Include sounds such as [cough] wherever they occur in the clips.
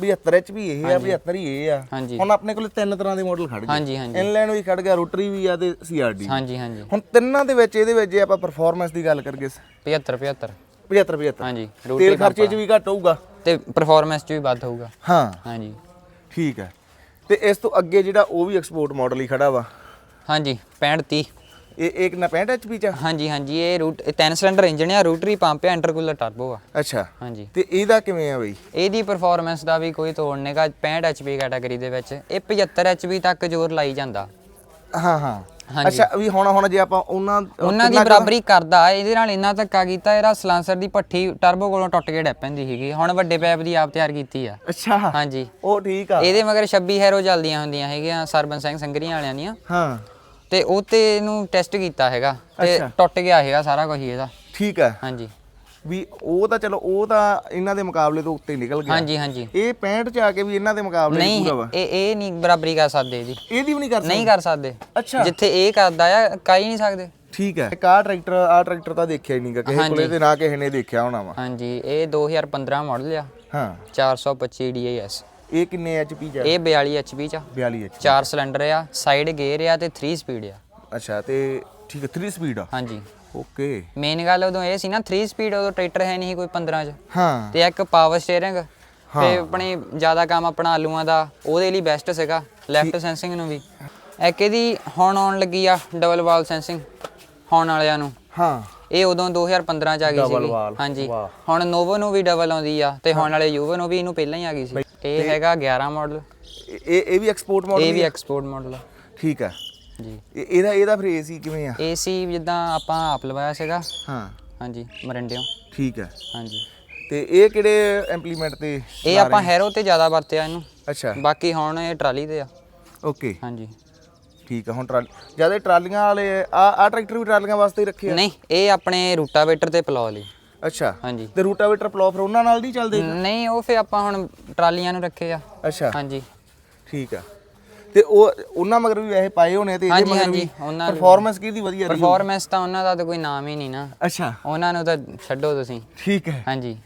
75 H ਵੀ ਇਹ ਆ 75 ਹੀ ਇਹ ਆ। ਹਾਂਜੀ। ਹੁਣ ਆਪਣੇ ਕੋਲ ਤਿੰਨ ਤਰ੍ਹਾਂ ਦੇ ਮਾਡਲ ਖੜ ਗਏ। ਹਾਂਜੀ ਹਾਂਜੀ। ਇਨਲਾਈਨ ਵੀ ਖੜ ਗਿਆ ਰੋਟਰੀ ਵੀ ਆ ਤੇ ਸੀਆਰਡੀ ਹਾਂਜੀ ਹਾਂਜੀ। ਹੁਣ ਤਿੰਨਾਂ ਦੇ ਵਿੱਚ ਇਹਦੇ ਵਿੱਚ ਜੇ ਆਪਾਂ ਪਰਫਾਰਮੈਂਸ ਦੀ ਗੱਲ ਕਰੀਏ 75 75 75 75 ਹਾਂਜੀ ਤੇਲ ਖਰਚੇ 'ਚ ਵੀ ਘੱਟ ਹੋਊਗਾ। ਤੇ ਪਰਫਾਰਮੈਂਸ 'ਚ ਵੀ ਵੱਧ ਹੋਊਗਾ। ਹਾਂ। ਹਾਂਜੀ। ਠੀਕ ਹੈ। ਤੇ ਇਸ ਤੋਂ ਅੱਗੇ ਜਿਹੜਾ ਉਹ ਵੀ ਐਕਸਪੋਰਟ ਮਾਡਲ ਹੀ ਖੜਾ ਵਾ। ਹਾਂਜੀ 65 30 ਇਹ ਇੱਕ ਨਾ 65 ਐਚਪੀ ਚ ਆ? ਹਾਂਜੀ ਹਾਂਜੀ ਇਹ ਰੂਟ ਇਹ ਤਿੰਨ ਸਿਲੰਡਰ ਇੰਜਨ ਆ ਰੋਟਰੀ ਪੰਪ ਆ ਇੰਟਰਕੂਲਰ ਟਰਬੋ ਆ। ਅੱਛਾ। ਹਾਂਜੀ। ਤੇ ਇਹਦਾ ਕਿਵੇਂ ਆ ਬਈ? ਇਹਦੀ ਪਰਫਾਰਮੈਂਸ ਦਾ ਵੀ ਕੋਈ ਤੋੜ ਨਹੀਂਗਾ 65 HP ਕੈਟਾਗਰੀ ਦੇ ਵਿੱਚ। ਇਹ 75 HP ਤੱਕ ਜ਼ੋਰ ਲਾਈ ਜਾਂਦਾ। ਹਾਂ ਹਾਂ। ਹਾਂਜੀ। ਅੱਛਾ ਵੀ ਹੁਣ ਹੁਣ ਜੇ ਆਪਾਂ ਉਹਨਾਂ ਉਹਨਾਂ ਦੀ ਬਰਾਬਰੀ ਕਰਦਾ ਇਹਦੇ ਨਾਲ ਇੰਨਾ ਧੱਕਾ ਕੀਤਾ ਇਹਦਾ ਸਲਾਂਸਰ ਦੀ ਪੱਠੀ ਟਰਬੋ ਕੋਲੋਂ ਟੁੱਟ ਕੇ ਡੈ ਪੈਂਦੀ ਸੀਗੀ। ਹੁਣ ਵੱਡੇ ਪੈਪ ਦੀ ਆਪ ਤਿਆਰ ਕੀਤੀ ਆ। ਅੱਛਾ। ਹਾਂਜੀ। ਉਹ ਠੀਕ ਆ। ਇਹਦੇ ਮਗਰ 26 ਹੈਰੋ ਚੱਲਦੀਆਂ ਹੁੰਦੀਆਂ ਹੈਗੀਆਂ ਸਰਬਨ ਸਿੰਘ ਸੰਗਰੀਆਂ ਵਾਲਿਆਂ ਦੀਆਂ। ਹਾਂ। ਤੇ ਉਹ ਤੇ ਇਹਨੂੰ ਟੈਸਟ ਕੀਤਾ ਹੈਗਾ ਤੇ ਅੱਛਾ। ਟੁੱਟ ਗਿਆ ਹੈਗਾ ਸਾਰਾ ਕੁਝ ਇਹਦਾ। ਠੀਕ ਆ ਹਾਂਜੀ। ਵੀ ਉਹ ਤਾਂ ਚਲੋ ਉਹ ਤਾਂ ਇਹਨਾਂ ਦੇ ਮੁਕਾਬਲੇ ਤੋਂ ਉੱਤੇ ਨਿਕਲ ਗਿਆ। ਹਾਂਜੀ ਹਾਂਜੀ। ਇਹ 65 ਚ ਆ ਕੇ ਵੀ ਇਹਨਾਂ ਦੇ ਮੁਕਾਬਲੇ ਨਹੀਂ ਪੂਰਾ ਵਾ? ਇਹ ਇਹ ਨਹੀਂ ਬਰਾਬਰੀ ਕਰ ਸਕਦੇ ਇਹਦੀ। ਇਹਦੀ ਵੀ ਨਹੀਂ ਕਰ ਨਹੀਂ ਕਰ ਸਕਦੇ। ਅੱਛਾ। ਜਿੱਥੇ ਇਹ ਕਰਦਾ ਆ ਕਾਈ ਨਹੀਂ ਸਕਦੇ। ਠੀਕ ਹੈ। ਇੱਕ ਆਹ ਟਰੈਕਟਰ ਆਹ ਟਰੈਕਟਰ ਤਾਂ ਦੇਖਿਆ ਹੀ ਨਹੀਂਗਾ ਕਿਸੇ ਕੋਲੇ ਤੇ ਨਾ ਕਿਸੇ ਨੇ ਦੇਖਿਆ ਹੋਣਾ ਵਾ। ਹਾਂਜੀ ਇਹ 2015 ਮਾਡਲ ਆ। ਹਾਂ। 425 DAS ਇਹ ਕਿੰਨੇ ਐਚਪੀ ਚ? ਇਹ 42 HP ਚ ਆ। 42 ਐਚ ਚਾਰ ਸਿਲੰਡਰ ਆ ਸਾਈਡ ਗੇਅਰ ਆ ਤੇ 3 ਸਪੀਡ ਆ। ਅੱਛਾ ਤੇ ਠੀਕ ਹੈ 3 ਸਪੀਡ ਆ? ਹਾਂਜੀ। ਓਕੇ। ਮੇਨ ਗੱਲ ਉਦੋਂ ਇਹ ਸੀ ਨਾ 3 ਸਪੀਡ ਉਦੋਂ ਟਰੈਕਟਰ ਹੈ ਨਹੀਂ ਸੀ ਕੋਈ 15 ਚ। ਹਾਂ। ਤੇ ਇੱਕ ਪਾਵਰ ਸਟੀਅਰਿੰਗ ਤੇ ਆਪਣੇ ਜ਼ਿਆਦਾ ਕੰਮ ਆਪਣਾ ਆਲੂਆਂ ਦਾ ਉਹਦੇ ਲਈ ਬੈਸਟ ਸੀਗਾ ਲੈਫਟ ਸੈਂਸਿੰਗ ਨੂੰ ਵੀ। ਇੱਕ ਇਹਦੀ ਹੁਣ ਆਉਣ ਲੱਗੀ ਆ ਡਬਲ ਵਾਲ ਸੈਂਸਿੰਗ ਹੁਣ ਵਾਲਿਆਂ ਨੂੰ। ਹਾਂ। ਇਹ ਉਦੋਂ 2015 ਚ ਆ ਗਈ wall, ਹਾਂਜੀ। ਹੁਣ ਨੋਵੋ ਨੂੰ ਵੀ ਡਬਲ ਆਉਂਦੀ ਆ ਤੇ ਹੁਣ ਵਾਲੇ ਯੂਵੋ ਨੂੰ ਵੀ ਇਹਨੂੰ ਪਹਿਲਾਂ ਹੀ ਆ ਗਈ ਸੀ। ਇਹ ਹੈਗਾ 11 ਮਾਡਲ ਇਹ ਇਹ ਇਹ ਵੀ ਐਕਸਪੋਰਟ ਇਹ ਮਾਡਲ ਵੀ ਐਕਸਪੋਰਟ ਮਾਡਲ ਠੀਕ ਹੈ ਜੀ। ਇਹ- ਇਹਦਾ ਇਹਦਾ ਫਿਰ ਏਸੀ ਕਿਵੇਂ ਆ? ਏਸੀ ਜਿੱਦਾਂ ਆਪਾਂ ਆਪ ਲਵਾਇਆ ਸੀਗਾ। ਹਾਂ। ਹਾਂਜੀ ਮਰਿੰਡਿਓ। ਠੀਕ ਹੈ ਹਾਂਜੀ। ਤੇ ਇਹ ਕਿਹੜੇ ਇੰਪਲੀਮੈਂਟ ਤੇ ਇਹ ਆਪਾਂ ਹੈਰੋ ਤੇ ਜ਼ਿਆਦਾ ਵਰਤਿਆ ਇਹਨੂੰ। ਅੱਛਾ। ਬਾਕੀ ਹੁਣ ਇਹ ਟਰਾਲੀ ਤੇ ਆ। ਓਕੇ। ਹਾਂਜੀ। ਠੀਕ ਆ ਹੁਣ ਟਰਾਲੀ ਜ਼ਿਆਦਾ ਟਰਾਲੀਆਂ ਵਾਲੇ ਆ ਆ ਟਰੈਕਟਰ ਵੀ ਟਰਾਲੀਆਂ ਵਾਸਤੇ ਹੀ ਰੱਖੇ ਆ? ਨਹੀਂ ਇਹ ਆਪਣੇ ਰੂਟਾਵੇਟਰ ਤੇ ਪਲਾਉ ਲਈ। ਅੱਛਾ। ਹਾਂਜੀ। ਤੇ ਰੂਟਾਵੇਟਰ ਪਲੋ ਫਿਰ ਉਹਨਾਂ ਨਾਲ ਨਹੀਂ ਚੱਲਦੇ? ਨਹੀਂ ਉਹ ਫੇ ਆਪਾਂ ਹੁਣ ਟਰਾਲੀਆਂ ਨੂੰ ਰੱਖੇ ਆ। ਅੱਛਾ। ਹਾਂਜੀ। ਠੀਕ ਆ। ਤੇ ਉਹ ਉਹਨਾਂ ਮਗਰ ਵੀ ਵੈਸੇ ਪਾਏ ਹੋਣੇ ਤੇ ਇਹਦੇ ਮਗਰ ਵੀ ਪਰਫਾਰਮੈਂਸ ਕਿਹਦੀ ਵਧੀਆ ਰਹੀ ਪਰਫਾਰਮੈਂਸ ਤਾਂ ਉਹਨਾਂ ਦਾ ਤਾਂ ਕੋਈ ਨਾਮ ਹੀ ਨਹੀਂ ਨਾ। ਅੱਛਾ। ਉਹਨਾਂ ਨੂੰ ਤਾਂ ਛੱਡੋ ਤੁਸੀਂ। ਠੀਕ ਹੈ। ਹਾਂਜੀ।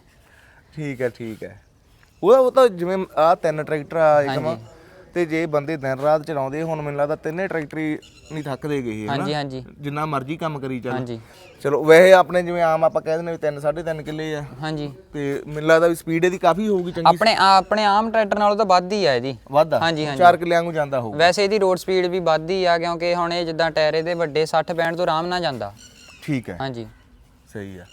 ਠੀਕ ਹੈ ਠੀਕ ਹੈ। ਉਹਦਾ ਉਹ ਤਾਂ ਜਿਵੇਂ ਆ ਤਿੰਨ ਟਰੈਕਟਰ ਆ ਇੱਕਮ ਤੇ ਜੇ ਬੰਦੇ ਦਿਨ ਰਾਤ ਚਲਾਉਂਦੇ ਹੁਣ ਮੈਨੂੰ ਲੱਗਦਾ ਤਿੰਨੇ ਟਰੈਕਟਰ ਨਹੀਂ ਥੱਕਦੇ ਗਏ ਹਨਾ? ਹਾਂਜੀ ਹਾਂਜੀ। ਜਿੰਨਾ ਮਰਜ਼ੀ ਕੰਮ ਕਰੀ ਚੱਲ। ਹਾਂਜੀ। ਚਲੋ ਵੈਸੇ ਆਪਣੇ ਜਿਵੇਂ ਆਮ ਆਪਾਂ ਕਹਿ ਦਿੰਦੇ ਵੀ 3 3.5 ਕਿੱਲੇ ਆ। ਹਾਂਜੀ। ਤੇ ਮੈਨੂੰ ਲੱਗਦਾ ਵੀ ਸਪੀਡ ਇਹਦੀ ਕਾਫੀ ਹੋਊਗੀ ਚੰਗੀ ਆਪਣੇ ਆਪਣੇ ਆਮ ਟਰੈਕਟਰ ਨਾਲੋਂ ਤਾਂ ਵੱਧ ਹੀ ਆ ਇਹਦੀ। ਵਾਧਾ ਹਾਂਜੀ, ਹਾਂਜੀ। 4 ਕਿੱਲਿਆਂ ਨੂੰ ਜਾਂਦਾ ਹੋਊ ਵੈਸੇ ਇਹਦੀ ਰੋਡ ਸਪੀਡ ਵੀ ਵੱਧ ਹੀ ਆ ਕਿਉਂਕਿ ਹੁਣ ਇਹ ਜਿੱਦਾਂ ਟਾਇਰ ਇਹਦੇ ਵੱਡੇ 60 65 ਤੋਂ ਆਰਾਮ ਨਾਲ ਜਾਂਦਾ। ਠੀਕ ਹੈ। ਹਾਂਜੀ। ਸਹੀ ਆ।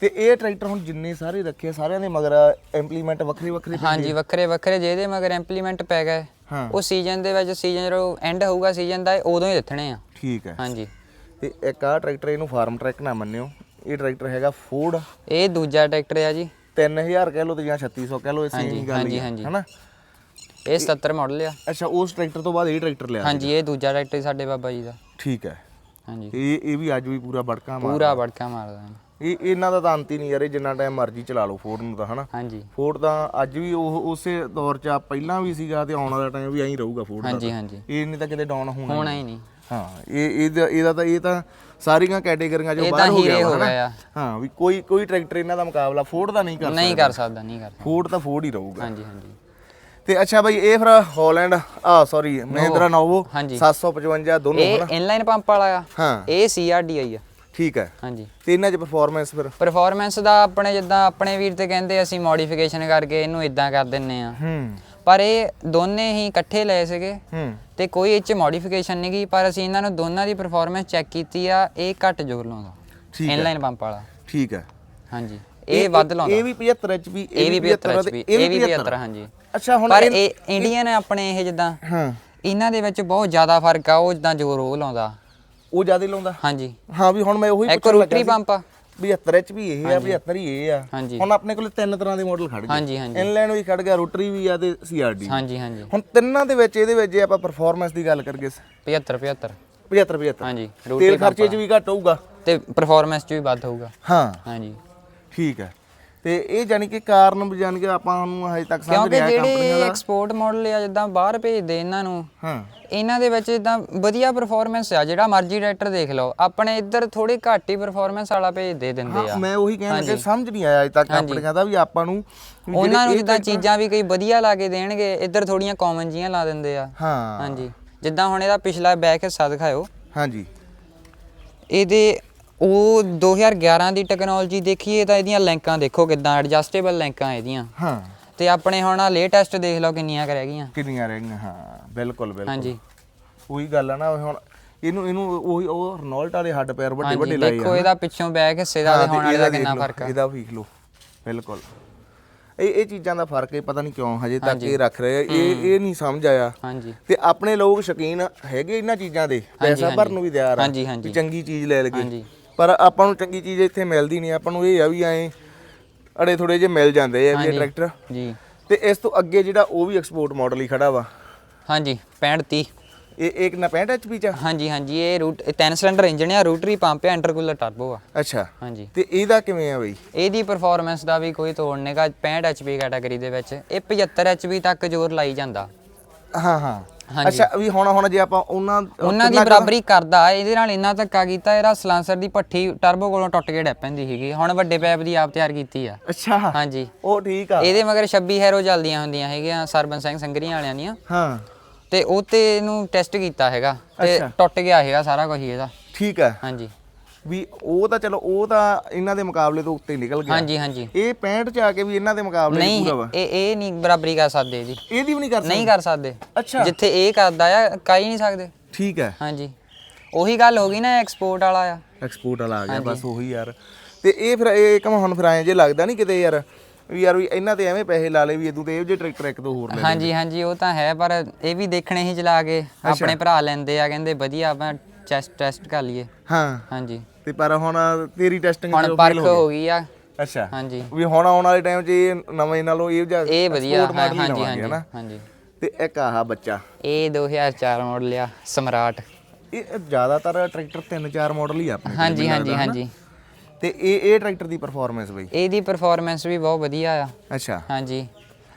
ਤੇ ਇਹ ਟਰੈਕਟਰ ਹੁਣ ਜਿੰਨੇ ਸਾਰੇ ਰੱਖੇ ਆ, ਸਾਰਿਆਂ ਦੇ ਮਗਰ ਇੰਪਲੀਮੈਂਟ ਵੱਖਰੇ ਵੱਖਰੇ ਹਾਂਜੀ ਵੱਖਰੇ ਵੱਖਰੇ ਜਿਹਦੇ ਮਗਰ ਇੰਪਲੀਮੈਂਟ ਪੈ ਗਏ। ਹਾਂ। ਉਹ ਸੀਜ਼ਨ ਦੇ ਵਿੱਚ ਸੀਜ਼ਨ ਜਦੋਂ ਐਂਡ ਹੋਊਗਾ ਸੀਜ਼ਨ ਦਾ ਇਹ ਉਦੋਂ ਹੀ ਦਿੱਥਣੇ ਆ। ਠੀਕ ਹੈ। ਹਾਂਜੀ। ਤੇ ਇੱਕ ਆ ਟਰੈਕਟਰ ਇਹਨੂੰ ਫਾਰਮ ਟਰੈਕ ਨਾ ਮੰਨਿਓ। ਇਹ ਟਰੈਕਟਰ ਹੈਗਾ ਫੋਰਡ ਇਹ ਦੂਜਾ ਟਰੈਕਟਰ ਆ ਜੀ। 3000 ਕਹਿ ਲਓ ਤੇ ਜਾਂ 3600 ਕਹਿ ਲਓ ਇਹ ਸੇਮ ਹੀ ਗੱਲ ਹਾਂਜੀ, ਹੀ ਹਾਂਜੀ। ਹਨਾ? ਇਹ 77 ਮਾਡਲ ਆ। ਅੱਛਾ ਉਸ ਟਰੈਕਟਰ ਤੋਂ ਬਾਅਦ ਇਹ ਟਰੈਕਟਰ ਲਿਆ ਹਾਂਜੀ ਇਹ ਦੂਜਾ ਟਰੈਕਟਰ ਸਾਡੇ ਬਾਬਾ ਜੀ ਦਾ। ਠੀਕ ਹੈ। ਹਾਂਜੀ। ਤੇ ਇਹ ਇਹ ਵੀ ਅੱਜ ਵੀ ਪੂਰਾ ਬੜਕਾ ਮਾਰ ਪੂਰਾ ਵੜਕਾ ਮਾਰਦਾ। ਹੈ। ਇਹ ਇਹਨਾਂ ਦਾ ਤਾਂ ਅੰਤ ਹੀ ਨਹੀਂ ਯਾਰ ਇਹ ਜਿੰਨਾ ਟਾਈਮ ਮਰਜ਼ੀ ਚਲਾ ਲਓ ਫੋਰਡ ਨੂੰ ਤਾਂ ਹਨਾ? ਹਾਂਜੀ। ਫੋਰਡ ਤਾਂ ਅੱਜ ਵੀ ਉਹ ਉਸੇ ਦੌਰ 'ਚ ਆ ਪਹਿਲਾਂ ਵੀ ਸੀਗਾ ਤੇ ਆਉਣ ਵਾਲਾ ਟਾਈਮ ਵੀ ਐਂ ਰਹੂਗਾ ਫੋਰਡ ਦਾ ਹਾਂਜੀ ਹਾਂਜੀ। ਇਹ ਨਹੀਂ ਤਾਂ ਕਿਤੇ ਡਾਊਨ ਹੋਣਾ ਹੋਣਾ ਹੀ ਨਹੀਂ। ਹਾਂ ਇਹ ਇਹਦਾ ਇਹਦਾ ਤਾਂ ਇਹ ਤਾਂ ਸਾਰੀਆਂ ਕੈਟਾਗਰੀਆਂ ਚੋਂ ਬਾਹਰ ਹੋ ਗਿਆ ਹੋ ਵਾ, ਕੋਈ ਕੋਈ ਟਰੈਕਟਰ ਇਹਨਾਂ ਦਾ ਮੁਕਾਬਲਾ ਫੋਰਡ ਦਾ ਨਹੀਂ ਕਰ ਸਕਦਾ। ਨਹੀਂ ਕਰ ਸਕਦਾ ਨਹੀਂ ਕਰ ਸਕਦਾ। ਫੋਰਡ ਤਾਂ ਫੋਰਡ ਹੀ ਰਹੂਗਾ। ਹਾਂਜੀ ਹਾਂਜੀ। ਤੇ ਅੱਛਾ ਬਾਈ ਇਹ ਫਿਰ ਹਾਲੈਂਡ ਆ ਸੌਰੀ ਮਹਿੰਦਰਾ ਨੋਵੋ ਹਾਂਜੀ। 755 ਦੋਨੋਂ ਇਹ ਇਨਲਾਈਨ ਪੰਪ ਵਾਲਾ ਆ। ਹਾਂ। ਇਹ ਸੀਆਰਡੀਆਈ ਆ। ਠੀਕ ਹੈ। ਹਾਂਜੀ। ਤੇ ਇਹਨਾਂ 'ਚ ਪਰਫਾਰਮੈਂਸ ਫਿਰ? ਪਰਫਾਰਮੈਂਸ ਦਾ ਆਪਣੇ ਜਿੱਦਾਂ ਆਪਣੇ ਵੀਰ ਤੇ ਕਹਿੰਦੇ ਅਸੀਂ ਮੋਡੀਫਿਕੇਸ਼ਨ ਕਰਕੇ ਇਹਨੂੰ ਇਦਾਂ ਕਰ ਦਿੰਨੇ ਆ। ਹੂੰ। ਪਰ ਇਹ ਦੋਨੇ ਹੀ ਇਕੱਠੇ ਲਏ ਸੀਗੇ। ਹੂੰ। ਤੇ ਕੋਈ ਇਹ ਚ ਮੋਡੀਫਿਕੇਸ਼ਨ ਨਹੀਂ ਗਈ ਪਰ ਅਸੀਂ ਇਹਨਾਂ ਨੂੰ ਦੋਨਾਂ ਦੀ ਪਰਫਾਰਮੈਂਸ ਚੈੱਕ ਕੀਤੀ ਆ ਇਹ ਘੱਟ ਜ਼ੋਰ ਲਾਉਂਦਾ। ਠੀਕ ਹੈ। ਇਨਲਾਈਨ ਪੰਪ ਵਾਲਾ। ਠੀਕ ਹੈ। ਹਾਂਜੀ। ਇਹ ਵੱਧ ਲਾਉਂਦਾ। ਇਹ ਵੀ 75 ਐਚ ਪੀ ਇਹ ਵੀ 75 HP ਇਹ ਵੀ 75 ਹਾਂਜੀ। ਅੱਛਾ ਹੁਣ ਪਰ ਇਹ ਇੰਡੀਅਨ ਆਪਣੇ ਇਹ ਜਿੱਦਾਂ ਹਾਂ। ਇਹਨਾਂ ਦੇ ਵਿੱਚ ਬਹੁਤ ਜ਼ਿਆਦਾ ਫ਼ਰਕ ਆ ਉਹ ਜਿੱਦਾਂ ਜ਼ੋਰ ਉਹ ਲਾਉਂਦਾ। ਉਹ ਜ਼ਿਆਦਾ ਲਾਉਂਦਾ? ਹਾਂਜੀ। ਹਾਂ ਵੀ ਹੁਣ ਮੈਂ ਉਹੀ ਇੱਕ ਰੋਟਰੀ ਪੰਪ ਆ। 75 ਐਚ ਪੀ ਇਹ ਆ 75 ਹੀ ਇਹ ਆ। ਹਾਂਜੀ। ਹੁਣ ਆਪਣੇ ਕੋਲੇ ਤਿੰਨ ਤਰ੍ਹਾਂ ਦੇ ਮਾਡਲ ਖੜ ਗਏ। ਹਾਂਜੀ ਹਾਂਜੀ। ਇਨਲਾਈਨ ਵੀ ਖੜ ਗਿਆ ਰੋਟਰੀ ਵੀ ਆ ਤੇ ਸੀਆਰਡੀ ਹਾਂਜੀ ਹਾਂਜੀ। ਹੁਣ ਤਿੰਨਾਂ ਦੇ ਵਿੱਚ ਇਹਦੇ ਵਿੱਚ ਜੇ ਆਪਾਂ ਪਰਫਾਰਮੈਂਸ ਦੀ ਗੱਲ ਕਰੀਏ 75 75 75 75 ਹਾਂਜੀ ਤੇਲ ਰੋਟਰੀ ਖਰਚੇ 'ਚ ਵੀ ਘੱਟ ਹੋਊਗਾ। ਤੇ ਪਰਫਾਰਮੈਂਸ ਚ ਵੀ ਵੱਧ ਹੋਊਗਾ। ਹਾਂ। ਹਾਂਜੀ। ਠੀਕ ਹੈ। ਤੇ ਇਹ ਜਾਨੀ ਕਿ ਕਾਰਨ ਜਾਨੀ ਕਿ ਆਪਾਂ ਨੂੰ ਹਜੇ ਤੱਕ ਸਮਝ ਰਿਹਾ ਜਿਹੜੇ ਦਾ ਐਕਸਪੋਰਟ ਮਾਡਲ ਆ ਜਿੱਦਾਂ ਬਾਹਰ ਭੇਜਦੇ ਇਹਨਾਂ ਨੂੰ ਹਾਂ। ਇਹਨਾਂ ਦੇ ਵਿੱਚ ਇਦਾਂ ਵਧੀਆ ਪਰਫਾਰਮੈਂਸ ਆ ਜਿਹੜਾ ਮਰਜ਼ੀ ਟਰੈਕਟਰ ਦੇਖ ਲਓ ਆਪਣੇ ਇੱਧਰ ਥੋੜੀ ਘੱਟ ਹੀ ਪਰਫਾਰਮੈਂਸ ਵਾਲਾ ਭੇਜ ਦੇ ਦਿੰਦੇ ਆ। ਮੈਂ ਉਹੀ ਕਹਿਣ ਲੱਗਾ ਸਮਝ ਨਹੀਂ ਆਇਆ ਅਜੇ ਤੱਕ ਕੰਪਨੀਆਂ ਦਾ ਵੀ ਆਪਾਂ ਨੂੰ ਉਹਨਾਂ ਨੂੰ ਜਿੱਦਾਂ ਚੀਜ਼ਾਂ ਵੀ ਕਈ ਵਧੀਆ ਲਾ ਕੇ ਦੇਣਗੇ ਇੱਧਰ ਥੋੜੀਆਂ ਕਾਮਨ ਜੀਆਂ ਲਾ ਦਿੰਦੇ ਆ। ਹਾਂ। ਹਾਂਜੀ। ਜਿੱਦਾਂ ਹੁਣ ਇਹਦਾ ਪਿਛਲਾ ਬੈਕ ਹਿੱਸਾ ਦਿਖਾਇਓ। ਹਾਂਜੀ। ਇਹਦੇ ਉਹ 2011 ਦੀ ਟੈਕਨੋਲੋਜੀ ਦੇਖੀਏ ਤਾਂ ਇਹਦੀਆਂ ਲਿੰਕਾਂ ਦੇਖੋ ਕਿਦਾਂ ਐਡਜਸਟੇਬਲ ਲਿੰਕਾਂ ਇਹਦੀਆਂ। ਹਾਂ। ਤੇ ਆਪਣੇ ਹੁਣ ਆ ਲੇਟੈਸਟ ਦੇਖ ਲਓ ਕਿੰਨੀਆਂ ਕੁ ਰਹਿ ਗਈਆਂ। ਕਿੰਨੀਆਂ ਰਹਿ ਗਈਆਂ ਹਾਂ ਬਿਲਕੁਲ ਬਿਲਕੁਲ। ਹਾਂਜੀ। ਉਹੀ ਗੱਲ ਆ ਨਾ ਹੁਣ ਇਹਨੂੰ ਇਹਨੂੰ ਉਹੀ ਉਹ ਰਨੋਲਟ ਵਾਲੇ ਹੱਡ ਪੈਰ ਵੱਡੇ ਵੱਡੇ ਲਾਏ ਦੇਖੋ ਇਹਦਾ ਪਿੱਛੋਂ ਬੈਕ ਹਿੱਸੇ ਦਾ ਤੇ ਹੁਣ ਵਾਲੇ ਦਾ ਕਿੰਨਾ ਫ਼ਰਕ ਆ। ਇਹਦਾ ਵੇਖ ਲਓ ਬਿਲਕੁਲ। ਇਹ ਇਹ ਚੀਜ਼ਾਂ ਦਾ ਫ਼ਰਕ ਹੈ ਪਤਾ ਨਹੀਂ ਕਿਉਂ ਹਜੇ ਤੱਕ ਇਹ ਰੱਖ ਰਹੇ ਆ ਇਹ ਇਹ ਨਹੀਂ ਸਮਝ ਆਇਆ। ਹਾਂਜੀ। ਤੇ ਆਪਣੇ ਲੋਕ ਸ਼ੌਕੀਨ ਹੈਗੇ ਇਹਨਾਂ ਚੀਜ਼ਾਂ ਦੇ ਪੈਸਾ ਭਰਨ ਨੂੰ ਵੀ ਤਿਆਰ ਆ ਹਾਂਜੀ, ਹਾਂਜੀ। ਵੀ ਚੰਗੀ ਚੀਜ਼ ਲੈ ਹਾਂਜੀ। ਪਰ ਆਪਾਂ ਨੂੰ ਚੰਗੀ ਚੀਜ਼ ਇੱਥੇ ਮਿਲਦੀ ਨਹੀਂ ਆਪਾਂ ਨੂੰ ਇਹ ਆ ਵੀ ਐ ਅੜੇ ਥੋੜੇ ਜਿਹੇ ਮਿਲ ਜਾਂਦੇ ਆ ਵੀ ਇਹ ਟਰੈਕਟਰ। ਜੀ। ਤੇ ਇਸ ਤੋਂ ਅੱਗੇ ਜਿਹੜਾ ਉਹ ਵੀ ਐਕਸਪੋਰਟ ਮਾਡਲ ਹੀ ਖੜਾ ਵਾ। ਹਾਂਜੀ 65 30 ਇਹ ਇੱਕ ਨਾ 65 ਐਚਪੀ ਚ? ਹਾਂਜੀ ਹਾਂਜੀ ਇਹ ਰੂਟ ਤਿੰਨ ਸਿਲੰਡਰ ਇੰਜਨ ਆ ਰੋਟਰੀ ਪੰਪ ਆ ਇੰਟਰਕੂਲਰ ਟਰਬੋ ਆ। ਅੱਛਾ। ਹਾਂਜੀ। ਤੇ ਇਹਦਾ ਕਿਵੇਂ ਆ ਬਈ? ਇਹਦੀ ਪਰਫਾਰਮੈਂਸ ਦਾ ਵੀ ਕੋਈ ਤੋੜ ਨਹੀਂਗਾ 65 HP ਕੈਟਾਗਰੀ ਦੇ ਵਿੱਚ। ਇਹ 75 HP ਤੱਕ ਜ਼ੋਰ ਲਾਈ ਜਾਂਦਾ। ਹਾਂ ਹਾਂ। ਅੱਛਾ ਵੀ ਹੁਣ ਹੁਣ ਜੇ ਆਪਾਂ ਉਹਨਾਂ ਉਹਨਾਂ ਦੀ ਬਰਾਬਰੀ ਕਰਦਾ ਇਹਦੇ ਨਾਲ ਇੰਨਾ ਧੱਕਾ ਕੀਤਾ ਇਹਦਾ ਸਲਾਂਸਰ ਦੀ ਪੱਠੀ ਟਰਬੋ ਕੋਲੋਂ ਟੁੱਟ ਕੇ ਡੈ ਪੈਂਦੀ ਸੀਗੀ। ਹੁਣ ਵੱਡੇ ਪੈਪ ਦੀ ਆਪ ਤਿਆਰ ਕੀਤੀ ਆ। ਅੱਛਾ। ਹਾਂਜੀ। ਉਹ ਠੀਕ ਆ। ਇਹਦੇ ਮਗਰ 26 ਹੈਰੋ ਚੱਲਦੀਆਂ ਹੁੰਦੀਆਂ ਹੈਗੀਆਂ ਸਰਬਨ ਸਿੰਘ ਸੰਗਰੀਆਂ ਵਾਲਿਆਂ ਦੀਆਂ। ਹਾਂ। ਤੇ ਉਹ ਤੇ ਇਹਨੂੰ ਟੈਸਟ ਕੀਤਾ ਹੈਗਾ ਤੇ। ਟੁੱਟ ਗਿਆ ਹੈਗਾ ਸਾਰਾ ਕੁਝ ਇਹਦਾ। ਠੀਕ ਆ। ਹਾਂਜੀ। ਵੀ ਉਹ ਤਾਂ ਚਲੋ ਉਹ ਤਾਂ ਇਹਨਾਂ ਦੇ ਮੁਕਾਬਲੇ ਤੋਂ ਉੱਤੇ ਨਿਕਲ ਗਿਆ। ਹਾਂਜੀ ਹਾਂਜੀ। ਇਹ 65 ਚ ਆ ਕੇ ਵੀ ਇਹਨਾਂ ਦੇ ਮੁਕਾਬਲੇ ਨਹੀਂ ਪੂਰਾ ਵਾ। ਇਹ ਇਹ ਨਹੀਂ ਬਰਾਬਰੀ ਕਰ ਸਕਦੇ ਇਹਦੀ। ਇਹਦੀ ਵੀ ਨਹੀਂ ਕਰ ਸਕਦੇ? ਨਹੀਂ ਕਰ ਸਕਦੇ। ਅੱਛਾ। ਜਿੱਥੇ ਇਹ ਕਰਦਾ ਆ ਕਾਈ ਨਹੀਂ ਸਕਦੇ। ਠੀਕ ਹੈ। ਹਾਂਜੀ। ਉਹੀ ਗੱਲ ਹੋ ਗਈ ਨਾ ਐਕਸਪੋਰਟ ਵਾਲਾ ਆ। ਐਕਸਪੋਰਟ ਵਾਲਾ ਆ ਗਿਆ ਬਸ ਉਹੀ ਯਾਰ। ਤੇ ਇਹ ਫਿਰ ਇਹ ਕੰਮ ਹੁਣ ਫਿਰ ਐਂ ਜੇ ਲੱਗਦਾ ਨਹੀਂ ਕਿਤੇ ਯਾਰ ਵੀ ਯਾਰ ਵੀ ਇਹਨਾਂ ਤੇ ਐਵੇਂ ਪੈਸੇ ਲਾ ਲਏ ਵੀ ਇਦੋਂ ਤੇ ਇਹੋ ਜਿਹੇ ਟਰੈਕਟਰ ਇੱਕ ਦੋ ਹੋਰ ਲੈ ਹਾਂਜੀ ਹਾਂਜੀ ਉਹ ਤਾਂ ਹੈ ਪਰ ਇਹ ਵੀ ਦੇਖਣੇ ਹੀ ਚਲਾ ਕੇ ਆਪਣੇ ਭਰਾ ਲੈਂਦੇ ਆ ਕਹਿੰਦੇ ਵਧੀਆ ਆਪਾਂ ਚੈਸਟ ਟੈਸਟ ਕਰ ਲਈਏ। ਹਾਂ। ਹਾਂਜੀ। ਤੇ ਪਰ ਹੁਣ ਤੇਰੀ ਟੈਸਟਿੰਗ ਹੁਣ ਪਰਖ ਹੋ ਗਈ। ਆ। ਅੱਛਾ। ਹਾਂਜੀ। ਵੀ ਹੁਣ ਆਉਣ ਵਾਲੇ ਟਾਈਮ 'ਚ ਇਹ ਨਵੇਂ ਨਾਲੋਂ ਇਹ ਜਿਹਾ ਇਹ ਵਧੀਆ ਹਾਂਜੀ ਹਾਂਜੀ? ਹਾਂਜੀ। ਤੇ ਇੱਕ ਆਹ ਬੱਚਾ। ਇਹ 2004 ਮਾਡਲ ਆ ਸਮਰਾਟ। ਇਹ ਜ਼ਿਆਦਾਤਰ ਟਰੈਕਟਰ ਤਿੰਨ ਚਾਰ ਮਾਡਲ ਹੀ ਆਪਣੇ ਹਾਂਜੀ ਹਾਂਜੀ? ਹਾਂਜੀ। ਤੇ ਇਹ ਇਹ ਟਰੈਕਟਰ ਦੀ ਪਰਫਾਰਮੈਂਸ ਬਈ। ਇਹਦੀ ਪਰਫਾਰਮੈਂਸ ਵੀ ਬਹੁਤ ਵਧੀਆ ਆ। ਅੱਛਾ। ਹਾਂਜੀ।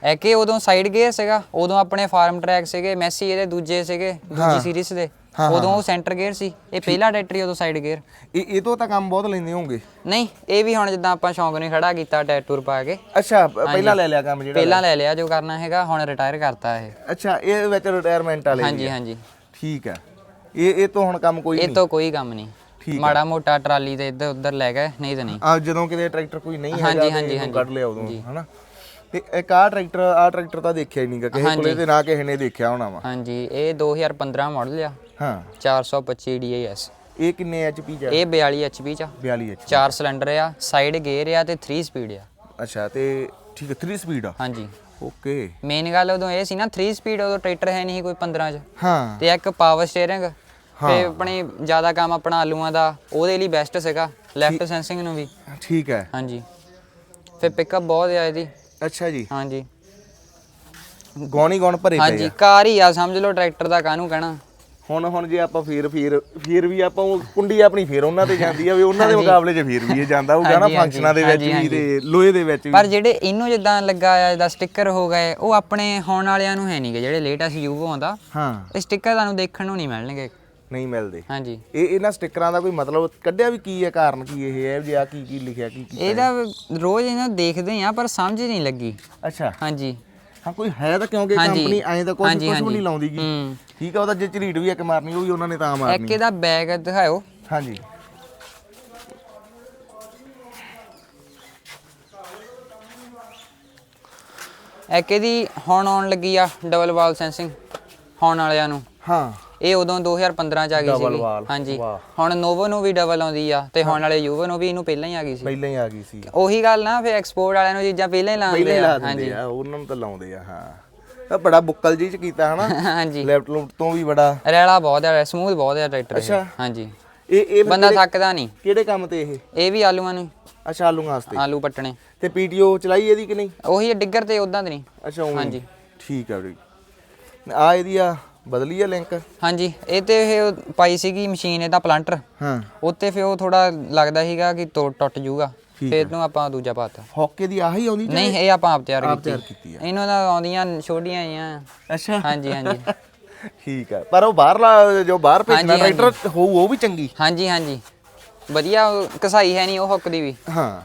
ਐ ਕਿ ਉਦੋਂ ਸਾਈਡ ਗੇਅਰ ਸੀਗਾ ਉਦੋਂ ਆਪਣੇ ਫਾਰਮ ਟਰੈਕ ਸੀਗੇ ਮੈਸੀ ਇਹਦੇ ਦੂਜੇ ਸੀਗੇ ਦੂਜੀ ਸੀਰੀਜ਼ ਦੇ। ਉਦੋਂ ਉਹ ਸੈਂਟਰ ਗੇਅਰ ਸੀ। ਇਹ ਪਹਿਲਾ ਟਰੈਕਟਰ ਉਦੋਂ ਸਾਈਡ ਗੇਅਰ ਇਹ ਇਹ ਤੋਂ ਤਾਂ ਕੰਮ ਬਹੁਤ ਲੈਂਦੇ ਹੋਣਗੇ ਨਹੀਂ ਇਹ ਵੀ ਹੁਣ ਜਿੱਦਾਂ ਆਪਾਂ ਸ਼ੌਂਕ ਨੇ ਖੜਾ ਕੀਤਾ ਟੈਟੂਰ ਪਾ ਕੇ। ਅੱਛਾ ਪਹਿਲਾਂ ਲੈ ਲਿਆ ਕੰਮ ਜਿਹੜਾ ਪਹਿਲਾਂ ਲੈ ਲਿਆ ਜੋ ਕਰਨਾ ਹੈਗਾ ਹੁਣ ਰਿਟਾਇਰ ਕਰਤਾ ਇਹ। ਅੱਛਾ ਇਹ ਵਿੱਚ ਰਿਟਾਇਰਮੈਂਟ ਵਾਲੇ ਹਾਂਜੀ ਹਾਂਜੀ। ਠੀਕ ਹੈ ਇਹ ਇਹ ਤੋਂ ਹੁਣ ਕੰਮ ਕੋਈ ਇਹ ਨਹੀਂ? ਤੋਂ ਕੋਈ ਕੰਮ ਨਹੀਂ। ਮਾੜਾ ਮੋਟਾ ਟਰਾਲੀ ਤੇ ਇੱਧਰ ਉੱਧਰ ਲੈ ਗਏ ਨਹੀਂ ਤਾਂ ਨਹੀਂ। ਆ ਜਦੋਂ ਕਿਤੇ ਟਰੈਕਟਰ ਕੋਈ ਨਹੀਂ ਹੈਗਾ ਹਾਂਜੀ, ਤੇ ਹਾਂਜੀ, ਇਹਨੂੰ ਹਾਂਜੀ। ਕੱਢ ਲਿਆ ਉਦੋਂ ਹਨਾ? ਤੇ ਇੱਕ ਆ ਟਰੈਕਟਰ ਆ ਟਰੈਕਟਰ ਤਾਂ ਦੇਖਿਆ ਹੀ ਨਹੀਂਗਾ ਕਿਸੇ ਕੋਲੇ ਤੇ ਨਾ ਕਿਸੇ ਨੇ ਦੇਖਿਆ ਹੋਣਾ ਵਾ। ਹਾਂਜੀ ਇਹ 2015 ਮਾਡਲ ਆ। ਹਾਂ। 425 DAS ਇਹ ਕਿੰਨੇ ਐਚਪੀ ਚ? ਇਹ 42 HP ਚ ਆ। 42 ਐਚ ਚਾਰ ਸਿਲੰਡਰ ਆ ਸਾਈਡ ਗੇਅਰ ਆ ਤੇ 3 ਸਪੀਡ ਆ। ਅੱਛਾ ਤੇ ਠੀਕ ਹੈ 3 ਸਪੀਡ ਆ? ਹਾਂਜੀ। ਓਕੇ। ਮੇਨ ਗੱਲ ਉਦੋਂ ਇਹ ਸੀ ਨਾ 3 ਸਪੀਡ ਉਦੋਂ ਟਰੈਕਟਰ ਹੈ ਨਹੀਂ ਕੋਈ 15 ਚ। ਹਾਂ। ਤੇ ਇੱਕ ਪਾਵਰ ਸਟੀਅਰਿੰਗ ਤੇ ਆਪਣੀ ਜ਼ਿਆਦਾ ਕੰਮ ਆਪਣਾ ਆਲੂਆਂ ਦਾ ਉਹਦੇ ਲਈ ਬੈਸਟ ਸੀਗਾ ਲੈਫਟ ਸੈਂਸਿੰਗ ਨੂੰ ਵੀ। ਠੀਕ ਹੈ। ਹਾਂਜੀ। ਫਿਰ ਪਿਕਅਪ ਬਹੁਤ ਆ ਇਹਦੀ। ਅੱਛਾ ਜੀ। ਹਾਂਜੀ। ਗੌਣੀ ਗੌਣ ਭਰੇ ਪਏ ਹਾਂਜੀ ਕਾਰ ਹੀ ਆ ਸਮਝ ਲਓ ਟਰੈਕਟਰ ਦਾ ਕਾਹਨੂੰ ਕਹਿਣਾ। ਹੁਣ ਹੁਣ ਜੇ ਆਪਾਂ ਫੇਰ ਫੇਰ ਫੇਰ ਵੀ ਆਪਾਂ ਉਹ ਕੁੰਡੀ ਆਪਣੀ ਫੇਰ ਉਹਨਾਂ ਤੇ ਜਾਂਦੀ ਆ ਵੀ ਉਹਨਾਂ ਦੇ ਮੁਕਾਬਲੇ 'ਚ ਫੇਰ ਵੀ ਇਹ ਜਾਂਦਾ ਹਾਂਜੀ, ਹਾਂਜੀ, ਫੰਕਸ਼ਨਾਂ ਦੇ ਵਿੱਚ ਵੀ ਤੇ ਲੋਹੇ ਦੇ ਵਿੱਚ ਵੀ। ਪਰ ਜਿਹੜੇ ਇਹਨੂੰ ਜਿੱਦਾਂ ਲੱਗਾ ਆ ਜਿਹਦਾ ਸਟicker ਹੋ ਗਏ ਉਹ ਆਪਣੇ ਹੋਣ ਵਾਲਿਆਂ ਨੂੰ ਹੈ ਨਹੀਂਗੇ ਜਿਹੜੇ ਲੇਟੈਸਟ ਯੂਵੋ ਆਉਂਦਾ ਹਾਂ। ਇਹ ਸਟicker ਤੁਹਾਨੂੰ ਦੇਖਣ ਨੂੰ ਨਹੀਂ ਮਿਲਣਗੇ। ਨਹੀਂ ਮਿਲਦੇ। ਹਾਂਜੀ। ਇਹ ਇਹਨਾਂ ਸਟickਰਾਂ ਦਾ ਕੋਈ ਮਤਲਬ ਕੱਢਿਆ ਵੀ ਕੀ ਹੈ ਕਾਰਨ ਕੀ ਇਹ ਹੈ ਜੇ ਆ ਕੀ ਕੀ ਲਿਖਿਆ ਕੀ ਕੀ ਇਹਦਾ ਰੋਜ਼ ਇਹਨਾਂ ਦੇਖਦੇ ਆ ਪਰ ਸਮਝ ਨਹੀਂ ਲੱਗੀ। ਅੱਛਾ। ਹਾਂਜੀ। ਹਾਂ ਕੋਈ ਹੈ ਤਾਂ ਕਿਉਂਕਿ ਹਾਂਜੀ। ਕੰਪਨੀ ਐਂ ਤਾਂ ਕੁਝ ਹਾਂਜੀ, ਕੁਝ ਵੀ ਹਾਂਜੀ। ਨਹੀਂ ਲਾਉਂਦੀ ਗੀ। ਹੂੰ। ਠੀਕ ਆ ਉਹਦਾ ਜੇ ਝਰੀਟ ਵੀ ਇੱਕ ਮਾਰਨੀ ਉਹ ਵੀ ਉਹਨਾਂ ਨੇ ਤਾਂ ਇੱਕ ਮਾਰਨੀ ਇਹਦਾ ਬੈਗ ਦਿਖਾਓ ਹਾਂਜੀ। ਇੱਕ ਇਹਦੀ ਹੁਣ ਆਉਣ ਲੱਗੀ ਆ ਡਬਲ ਵਾਲ ਸੈਂਸਿੰਗ ਹੁਣ ਵਾਲਿਆਂ ਨੂੰ। ਹਾਂ। ਇਹ ਉਦੋਂ 2015 ਚ ਆ ਗਈ valve, ਹਾਂਜੀ। ਹੁਣ ਨੋਵੋ ਨੂੰ ਵੀ ਡਬਲ ਆਉਂਦੀ ਆ ਤੇ ਹੁਣ ਵਾਲੇ ਯੂਵੋ ਨੂੰ ਵੀ ਇਹਨੂੰ ਪਹਿਲਾਂ ਹੀ ਆ ਗਈ ਸੀ। ਪਹਿਲਾਂ ਹੀ ਆ ਗਈ ਸੀ। ਉਹੀ ਗੱਲ ਨਾ ਫਿਰ ਐਕਸਪੋਰਟ ਵਾਲਿਆਂ ਨੂੰ ਚੀਜ਼ਾਂ ਪਹਿਲਾਂ ਹੀ ਲਾਉਂਦੇ ਆ। ਆ ਉਹਨਾਂ ਨੂੰ ਤਾਂ ਲਾਉਂਦੇ ਆ ਹਾਂ। ਇਹ ਬੜਾ ਬੁੱਕਲ ਜੀ ਚ ਕੀਤਾ ਹਨਾ। ਹਾਂਜੀ। ਲੈਪਟਾਪ ਤੋਂ ਵੀ ਬੜਾ। ਰੈਲਾ ਬਹੁਤ ਹੈ ਸਮੂਥ ਬਹੁਤ ਹੈ ਟਰੈਕਟਰ ਅੱਛਾ। ਹਾਂਜੀ। ਇਹ ਇਹ ਬੰਦਾ ਥੱਕਦਾ ਨਹੀਂ। ਕਿਹੜੇ ਕੰਮ ਤੇ ਇਹ? ਇਹ ਵੀ ਆਲੂਆਂ ਨੂੰ ਅੱਛਾ ਆਲੂ ਵਾਸਤੇ। ਆਲੂ ਪੱਟਣੇ। ਤੇ ਪੀਟੀਓ ਚਲਾਈ ਇਹਦੀ ਕਿ ਨਹੀਂ? ਉਹੀ ਡਿੱਗਰ ਤੇ ਉਦਾਂ ਤੇ ਨਹੀਂ। ਅੱਛਾ ਹਾਂਜੀ। ਠੀਕ ਆ ਜੀ ਆ ਇਹਦੀ ਆ ਬਦਲੀ ਆ ਲਿੰਕ ਹਾਂਜੀ ਇਹ ਤੇ ਇਹ ਪਾਈ ਸੀਗੀ ਮਸ਼ੀਨ ਇਹਦਾ ਪਲਾਂਟਰ ਹਾਂ। ਉੱਤੇ ਫਿਰ ਉਹ ਥੋੜਾ ਲੱਗਦਾ ਸੀਗਾ ਕਿ ਟੁੱਟ ਟੁੱਟ ਜਾਊਗਾ ਫਿਰ ਨੂੰ ਆਪਾਂ ਦੂਜਾ ਪਾਤਾ। ਹੌਕੇ ਦੀ ਆਹੀ ਆਉਂਦੀ ਨਹੀਂ ਇਹ ਆਪਾਂ ਆਪ ਤਿਆਰ ਕੀਤੀ। ਤਿਆਰ ਕੀਤੀ ਆ। ਇਹਨਾਂ ਦਾ ਆਉਂਦੀਆਂ ਛੋਟੀਆਂ ਆਈਆਂ। ਅੱਛਾ। ਹਾਂਜੀ ਹਾਂਜੀ। [laughs] ਠੀਕ ਹੈ ਪਰ ਉਹ ਬਾਹਰਲਾ ਜੋ ਬਾਹਰ ਭੇਜਣਾ ਟਰੈਕਟਰ ਹੋਊ ਉਹ ਵੀ ਚੰਗੀ। ਹਾਂਜੀ ਹਾਂਜੀ। ਵਧੀਆ ਕਸਾਈ ਹੈ ਨਹੀਂ ਉਹ ਹੁੱਕ ਦੀ ਵੀ। ਹਾਂ।